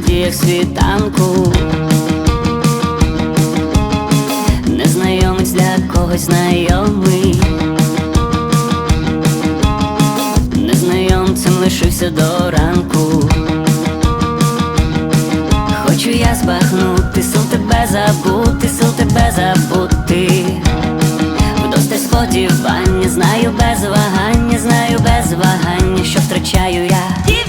надіях світанку. Незнайомець для когось знайомий. Незнайомцем лишився до ранку. Хочу я збагнути, сил тебе забути, сил тебе забути. Вдосте сподівання, знаю без вагання, знаю без вагання, що втрачаю я.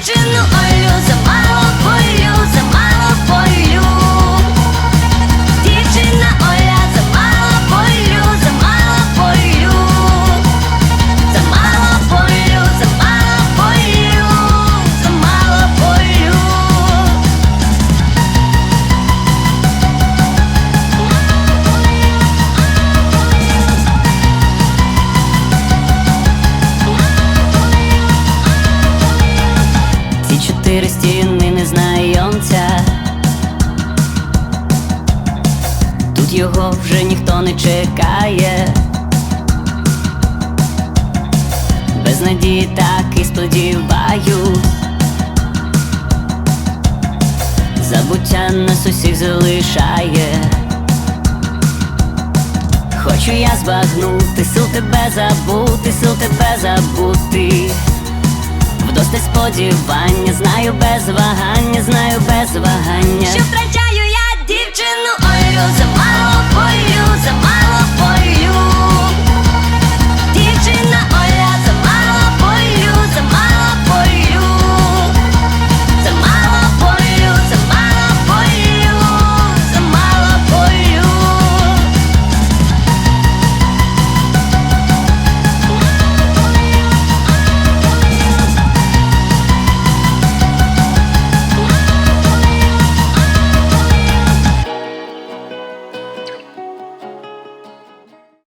Його вже ніхто не чекає. Без надії так і сподіваюсь. Забуття нас усіх залишає. Хочу я збагнути, сил тебе забути, сил тебе забути. Вдосте сподівання, знаю без вагання, знаю без вагання. Що втрачаю я дівчину Олю, замало полю, замало